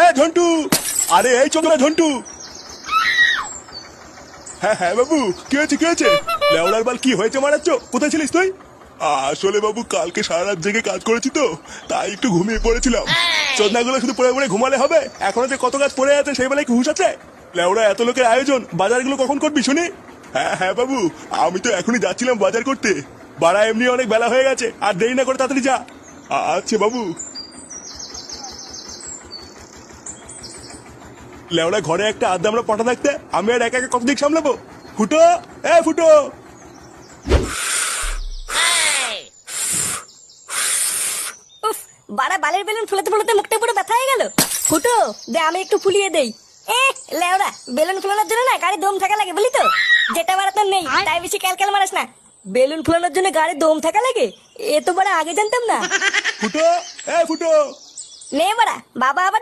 এ ঝন্টু আরে এই চোখ না ঝন্টু হ্যাঁ হ্যাঁ বাবু কি হয়েছে কি হয়েছে? লেওড়ার বাল কি হয়েছে মারাচ্ছ? কোথায় ছিলিস তুই? আসলে বাবু কালকে সারা রাত জেগে কাজ করেছি তো তাই একটু ঘুমিয়ে পড়েছিলাম। চোদনাগুলো শুধু পড়ে পড়ে ঘুমালে হবে। এখনও যে কত কাজ পড়ে আছে সেই বেলায় কি হুশ আছে? লেওড়া এত লোকের আয়োজন বাজারগুলো কখন করবি শুনি? হ্যাঁ হ্যাঁ বাবু আমি তো এখনই যাচ্ছিলাম বাজার করতে। বাড়া এমনি অনেক বেলা হয়ে গেছে আর দেরি না করে তাড়াতাড়ি যা। আচ্ছা বাবু। লেওড়া ঘরে একটা আড্ডা আমরা পটা থাকতে আমি আর একা একা কত দিক সামলাবো? ফুটো? এ ফুটো! উফ বাড়া বালের বেলুন ফুলাতে ফুলাতে মুখটা পুরো ব্যথা হয়ে গেল। ফুটো দে আমি একটু ফুলিয়ে দেই। এ লেওরা বেলুন ফুলানোর জন্য না গাড়ি দম থাকা লাগে বলি তো যেটা বাড়া তোর নেই তাই বেশি ক্যালক্যাল মারাস না। বেলুন ফুলানোর জন্য গাড়ি দম থাকা লাগে? এ তো বাড়া আগে জানতাম না। ফুটো? এ ফুটো! নে বাড়া বাবা আবার